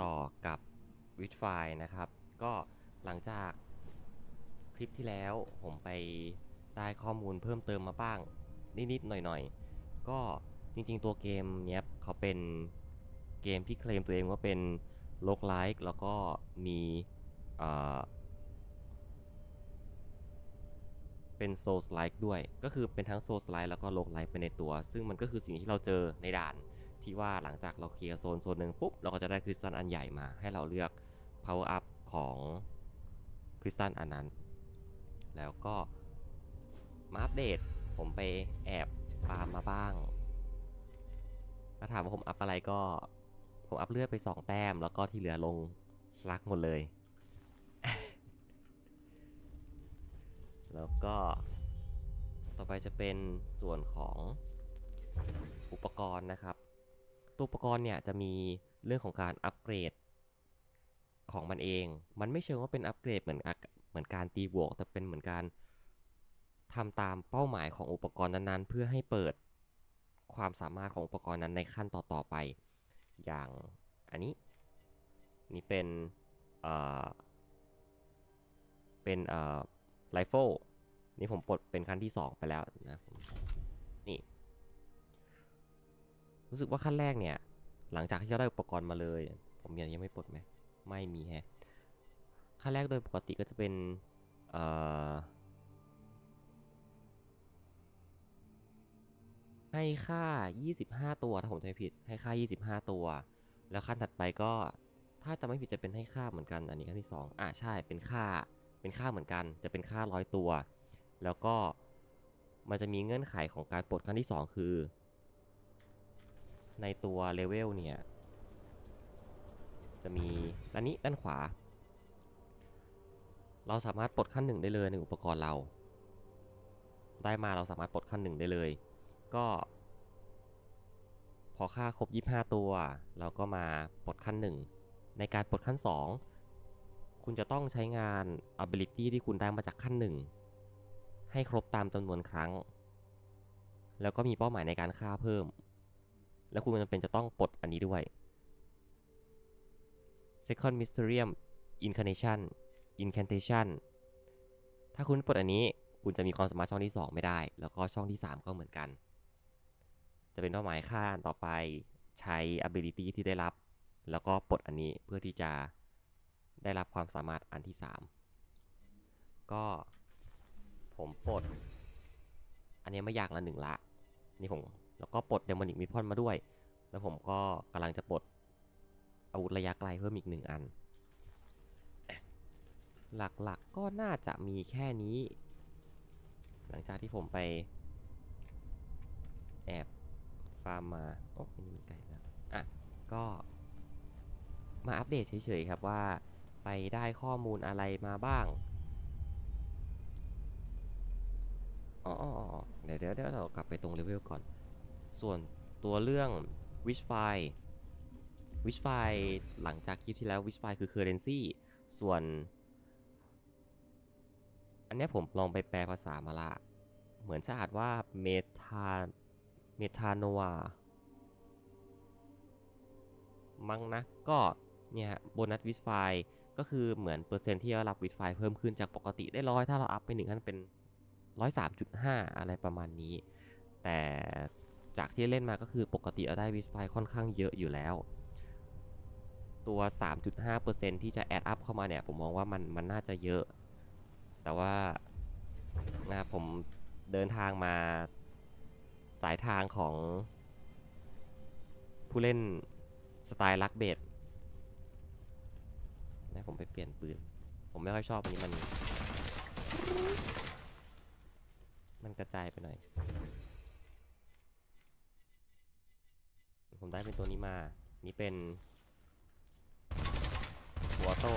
ต่อกับวิดไฟนะครับ ก็หลังจากคลิปที่แล้วผมไปได้ข้อมูลเพิ่มเติมมาบ้าง นิดๆหน่อยๆ ก็จริงๆตัวเกมเนี้ยเขาเป็นเกมที่เคลมตัวเองว่าเป็นโลกไลค์แล้วก็มีเป็นโซลไลค์ด้วย ก็คือเป็นทั้งโซลไลค์แล้วก็โลกไลค์ไปในตัว ซึ่งมันก็คือสิ่งที่เราเจอในด่าน ที่ว่าหลังจากเราเคลียร์โซนโซนหนึ่งปุ๊บ เราก็จะได้คริสตัลอันใหญ่มาให้เราเลือก power up ของคริสตัลอันนั้น แล้วก็มาอัปเดตผมไปแอบฟาร์มมาบ้างถ้าถามว่าผมอัพอะไรก็ ผมอัพเลือดไป 2 แต้ม แล้วก็ที่เหลือลงลักหมดเลย แล้วก็ต่อไปจะเป็นส่วนของอุปกรณ์นะครับ ตัวอุปกรณ์เนี่ยจะมีเรื่องของการอัปเกรดของมันเอง มันไม่เชิงว่าเป็นอัปเกรดเหมือนเหมือนการตีบวก แต่เป็นเหมือนการทำตามเป้าหมายของอุปกรณ์นั้นๆ เพื่อให้เปิดความสามารถของอุปกรณ์นั้นในขั้นต่อๆไป อย่างอันนี้นี่เป็นเอ่อเป็นเอ่อไรเฟิลนี่ผมปลดเป็นขั้นที่ 2 ไปแล้วนะ รู้สึกว่าขั้นแรกเนี่ย หลังจากที่เราได้อุปกรณ์มาเลย ผมยังยังไม่ปลดไหมไม่มีแฮะขั้นแรกโดยปกติก็จะเป็นเอ่อให้ค่า 25 ตัวถ้าผมจำไม่ผิด ให้ค่า 25 ตัว แล้วขั้นถัดไปก็ ถ้าจะไม่ผิดจะเป็นให้ค่าเหมือนกัน อันนี้ขั้นที่ 2อะใช่ เป็นค่า เป็นค่าเหมือนกัน จะเป็นค่าร้อยตัว แล้วก็มันจะมีเงื่อนไขของการปลดขั้นที่ 2 คือ ในตัวเลเวลเนี่ย จะมีด้านนี้ด้านขวา เราสามารถปลดขั้นหนึ่งได้เลยในอุปกรณ์เรา ได้มาเราสามารถปลดขั้นหนึ่งได้เลย ก็ พอค่าครบ 25 ตัว เราก็มาปลดขั้นหนึ่งในการปลดขั้น 2 คุณจะต้องใช้งาน ability ที่คุณได้มาจากขั้นหนึ่งให้ครบตามจำนวนครั้ง แล้วก็มีเป้าหมายในการฆ่าเพิ่ม แล้วคุณจำเป็นจะต้องปลดอันนี้ด้วย Second Mysterium Incarnation Incantation ถ้าคุณปลดอันนี้คุณจะมีความสามารถช่องที่ 2 ไม่ได้ แล้วก็ช่องที่ 3 ก็เหมือนกัน จะเป็นเป้าหมายค่าต่อไปใช้ ability ที่ได้รับ แล้วก็ปลดอันนี้เพื่อที่จะได้รับความสามารถอันที่ 3 ก็ผมปลด อันนี้ไม่ยากละหนึ่งละ นี่ผม แล้วก็ปลดเดมอนิกมิพอนมาด้วย แล้วผมก็กำลังจะปลดอาวุธระยะไกลเพิ่มอีกหนึ่งอัน หลักๆก็น่าจะมีแค่นี้ หลังจากที่ผมไปแอบฟาร์มมา โอ้อันนี้มันไกลแล้วอะ ก็มาอัปเดตเฉยๆครับว่าไปได้ข้อมูลอะไรมาบ้าง อ๋อเดี๋ยวเดี๋ยวเดี๋ยวเรากลับไปตรงเลเวลก่อน ส่วนตัวเรื่อง Wish File Wish File หลังจากคลิปที่แล้ว Wish File คือ Currency ส่วน อันนี้ผมลองไปแปลภาษามาละ เหมือนจะอ่านว่า Meta Metanoa มั้งนะ ก็เนี่ยโบนัสวิสไฟก็คือเหมือนเปอร์เซ็นต์ที่เรารับวิสไฟเพิ่มขึ้นจากปกติได้ร้อยถ้าเราอัพไปหนึ่งขั้นเป็นร้อยสามจุดห้าอะไรประมาณนี้ แต่ จากที่เล่นมาก็คือปกติเราได้วิสไฟค่อนข้างเยอะอยู่แล้ว ตัว 3.5%ที่จะแอดอัพเข้ามาเนี่ย ผมมองว่ามันมันน่าจะเยอะ แต่ว่านะผมเดินทางมาสายทางของ ผู้เล่นสไตล์ลักเบดนะผมไปเปลี่ยนปืน ผมไม่ค่อยชอบอันนี้มัน มันกระจายไปหน่อย ผมได้เป็นตัวนี้มา นี่เป็นวอโต้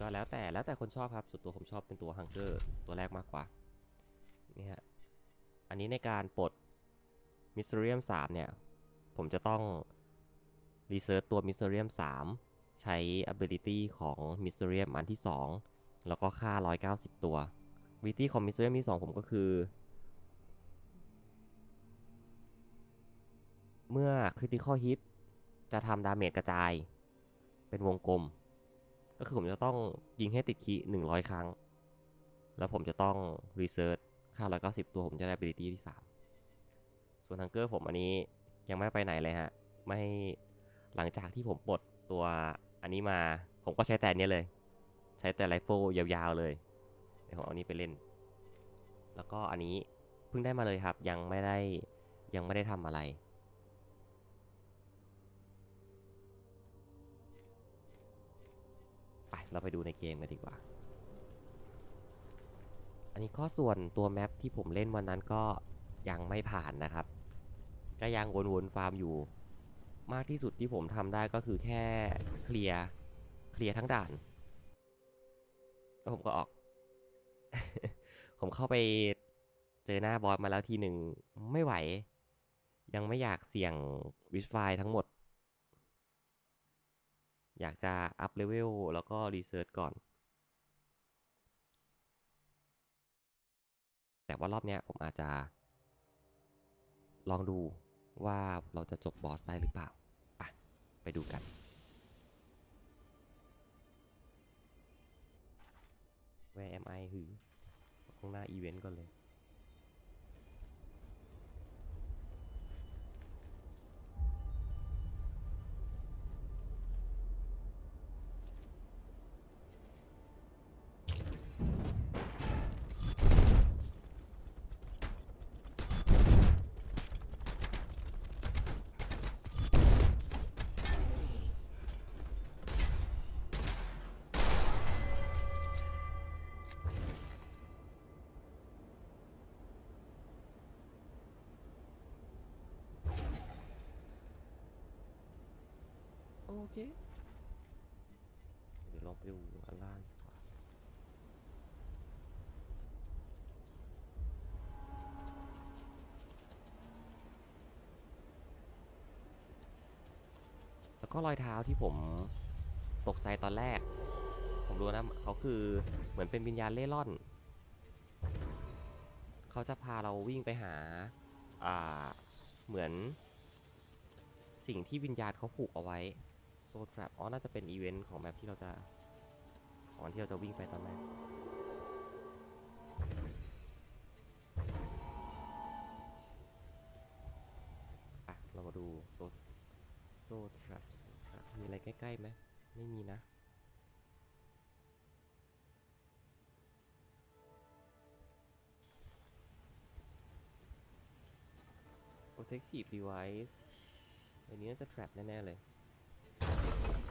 ก็แล้วแต่แล้วแต่คนชอบครับส่วนตัวผมชอบเป็นตัวฮังเกอร์ตัวแรกมากกว่า นี่ฮะ อันนี้ในการปลดมิสเ t รียม3เนี่ย ผมจะต้องรีเซิร์ชตัวมิสเ t รียม3ใช้ ability ของมิสเ t รียมอันที่ 2 แล้วก็ค่า 190 ตัว ability ของมิสเ t รียมที่ 2 ผมก็คือ เมื่อ Critical Hit จะทำดาเมจกระจาย เป็นวงกลม ก็คือผมจะต้องยิงให้ติดคีหนึ่งร้อยครั้ง แล้วผมจะต้องรีเซิร์ชค่าร้อยเก้าสิบตัวผมจะได้ ability ที่สามส่วนทังเกอร์ผมอันนี้ยังไม่ไปไหนเลยฮะ ไม่หลังจากที่ผมปลดตัวอันนี้มา ผมก็ใช้แต่นเนี้ยเลย ใช้แต่ไรเฟิลยาวๆเลยเดี๋ยวผมเอาอันนี้ไปเล่น แล้วก็อันนี้เพิ่งได้มาเลยครับ ยังไม่ได้ยังไม่ได้ทำอะไร เราไปดูในเกมกันดีกว่า อันนี้ข้อส่วนตัวแมปที่ผมเล่นวันนั้นก็ยังไม่ผ่านนะครับ ก็ยังวนๆฟาร์มอยู่ มากที่สุดที่ผมทำได้ก็คือแค่เคลียร์เคลียร์ทั้งด่านแล้วผมก็ออก ผมเข้าไปเจอหน้าบอสมาแล้วทีหนึ่งไม่ไหว ยังไม่อยากเสี่ยงวิสไฟทั้งหมด อยากจะอัพเลเวลแล้วก็รีเสิร์ชก่อน แต่ว่ารอบนี้ผมอาจจะ ลองดูว่าเราจะจบบอสได้หรือเปล่าไปไปดูกัน Where am I หือข้างหน้าอีเวนต์ก่อนเลย เคเดี๋ยวลองไปดูอันล่างดีกว่าแล้วก็รอยเท้าที่ผมตกใจตอนแรก ผมรู้นะเขาคือเหมือนเป็นวิญญาณเล่ร่อน เขาจะพาเราวิ่งไปหา อ่า เหมือน สิ่งที่วิญญาณเขาผูกเอาไว้ โซทรั p อ๋อ น่าจะเป็นอีเวนต์ของแบบที่เราจะ ของที่เราจะวิ่งไปตอนแรกอะ เรามาดูโซโซทรั p มีอะไรใกล้ๆไหม ไม่มีนะ protective device อันนี้น่าจะ trap แน่ ๆ เลย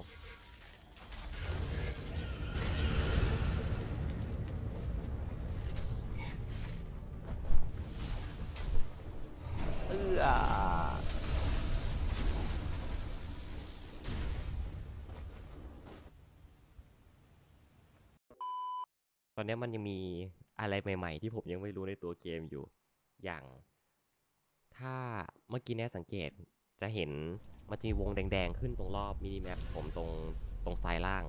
เออตอนนี้มันยังมีอะไรใหม่ๆ ที่ผมยังไม่รู้ในตัวเกมอยู่ อย่าง ถ้าเมื่อกี้เนี่ยสังเกต จะเห็นมันจะมีวงแดง ๆ ขึ้นตรงรอบมินิแมปผมตรงตรงซ้ายล่าง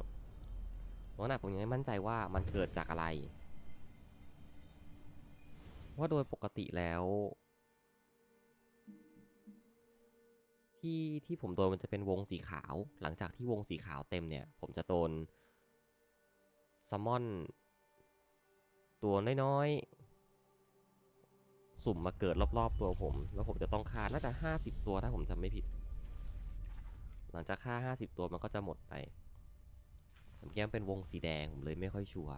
เพราะนั้ผมยังไม่มั่นใจว่ามันเกิดจากอะไร ว่าโดยปกติแล้ว ที่ที่ผมโดนมันจะเป็นวงสีขาว หลังจากที่วงสีขาวเต็มเนี่ย ผมจะโดนซัมมอน ตัวน้อยๆ สุ่มมาเกิดรอบๆตัวผม แล้วผมจะต้องฆ่าน่าจะห้าสิบตัวถ้าผมจำไม่ผิด หลังจากฆ่าห้าสิบตัวมันก็จะหมดไปผมแก้เป็นวงสีแดงผมเลยไม่ค่อยชัวร์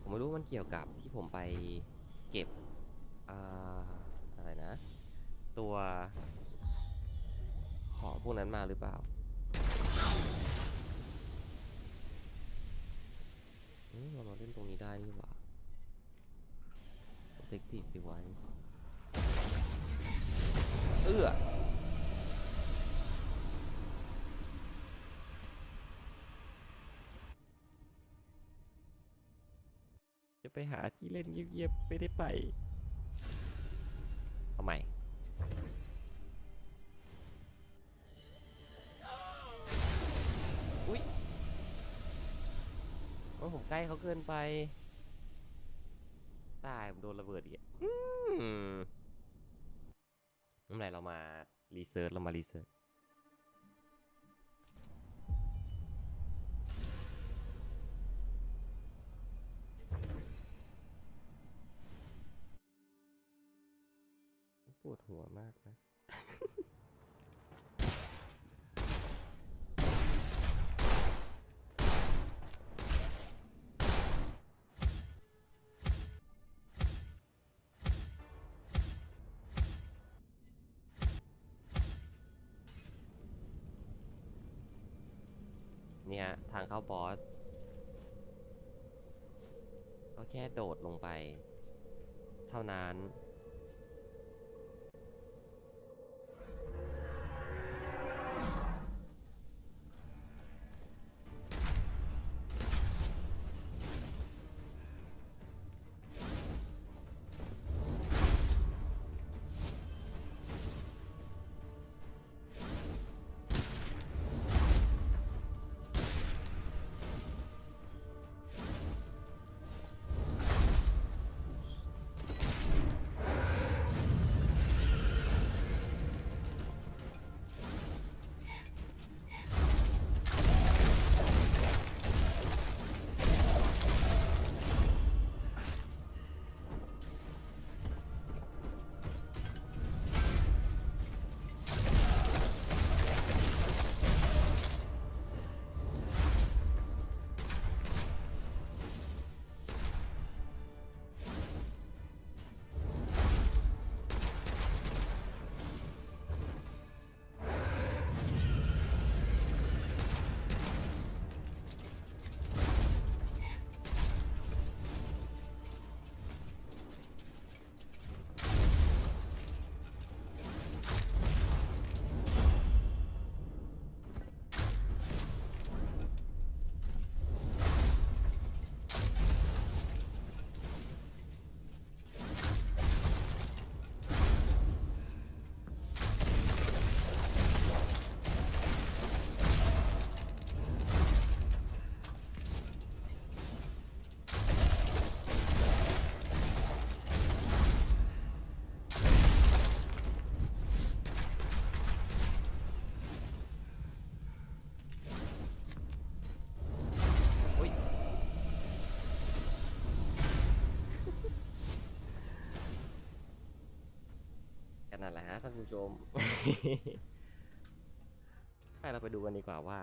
ผมไม่รู้มันเกี่ยวกับที่ผมไปเก็บออะไรนะ ตัว พวกนั้นมาหรือเปล่าเรามาเล่นตรงนี้ได้นี่หว่า protective device เอื้อจะไปหาที่เล่นเงียบๆไม่ได้ไปทำไม ใกล้เขาเกินไป ตายผมโดนระเบิดอีกอืมเมื่อไหร่เรามารีเสิร์ชเรามารีเสิร์ชปวดหัวมากนะ นี่ยทางเข้าบอส ก็แค่โดดลงไป เท่านั้น นนั่นแหละฮะท่านผู้ชมไปเราไปดูกันดีกว่าว่า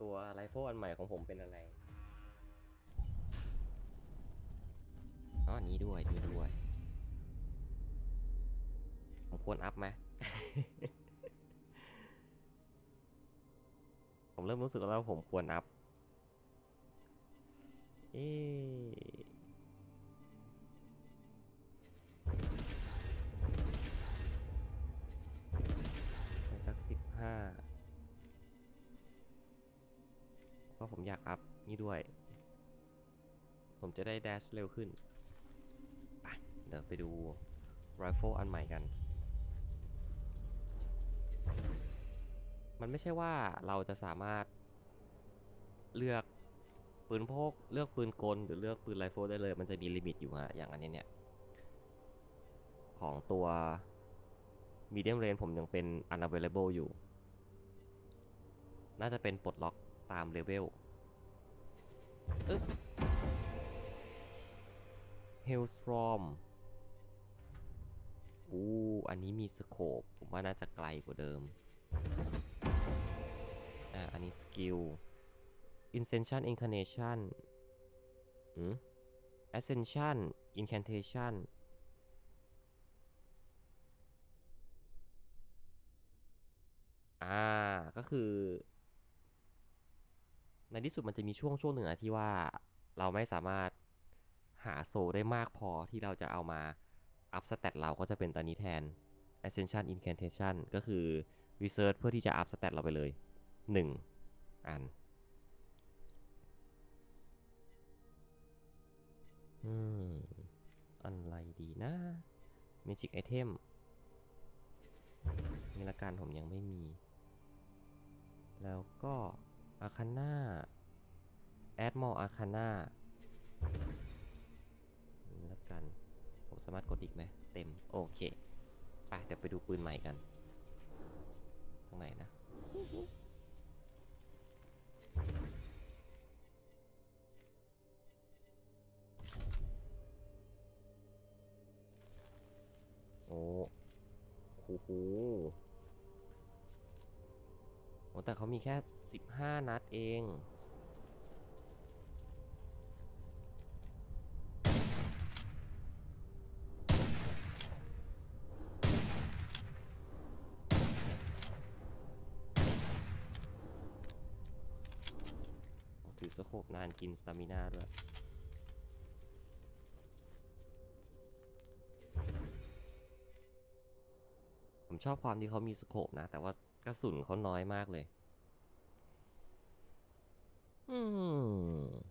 ตัวไรเฟิลอันใหม่ของผมเป็นอะไรอ๋ออันนี้ด้วยนี่ด้วยผมควรอัพไหม ผมเริ่มรู้สึกแล้วว่าผมควรอัพ เอ๊ ห้าเพราะผมอยากอัพนี่ด้วย ผมจะได้แดชเร็วขึ้นไปเดี๋ยวไปดูไรเฟิลอันใหม่กัน มันไม่ใช่ว่าเราจะสามารถเลือกปืนพกเลือกปืนกลหรือเลือกปืนไรเฟิลได้เลย มันจะมีลิมิตอยู่ฮะอย่างอันนี้เนี่ย ของตัว medium range ผมยังเป็น unavailable อยู่ น่าจะเป็นปลดล็อกตามเลเวลอึ๊บ Hailstorm อู้อันนี้มีสโคปผมว่าน่าจะไกลกว่าเดิม อ่า อันนี้สกิล Incension Incarnation อืม ascension incantation อ่า ก็คือ ในที่สุดมันจะมีช่วงช่วงหนึ่งอะที่ว่าเราไม่สามารถหาโซได้มากพอที่เราจะเอามาอัพสเตตเราก็จะเป็นตอนนี้แทน ascension incantation ก็คือ research เพื่อที่จะอัพสเตตเราไปเลย 1 อันอืมอะไรดีนะ Magic Item นี่ละกันผมยังไม่มี แล้วก็ Arcana Add more Arcana นี่ละกัน ผมสามารถกดอีกไหม เต็ม โอเค ไปเดี๋ยวไปดูปืนใหม่กัน ตรงไหนนะ แต่เขามีแค่ 15 นัดเอง ถือสโคปนานกินสตามินาด้วยผมชอบความที่เขามีสโคปนะ แต่ว่ากระสุนเขาน้อยมากเลย อืม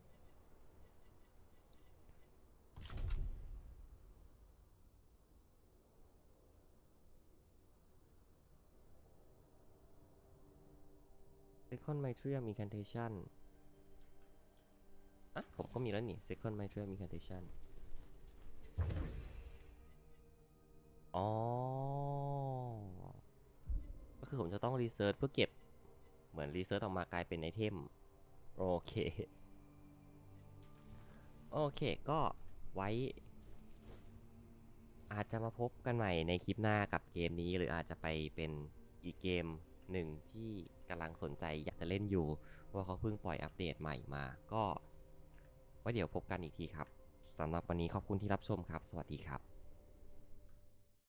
Second Mitrium Incantation อะ ผมก็มีแล้วนี่ Second Mitrium Incantation อ๋อ ก็คือผมจะต้องรีเสิร์ชเพื่อเก็บ เหมือนรีเสิร์ชออกมากลายเป็นไอเทม โอเค โอเคก็ไว้ อาจจะมาพบกันใหม่ในคลิปหน้ากับเกมนี้หรืออาจจะไปเป็นอีกเกมหนึ่งที่กำลังสนใจอยากจะเล่นอยู่ ว่าเขาเพิ่งปล่อยอัปเดตใหม่มา ก็ไว้เดี๋ยวพบกันอีกทีครับสำหรับวันนี้ขอบคุณที่รับชมครับ สวัสดีครับ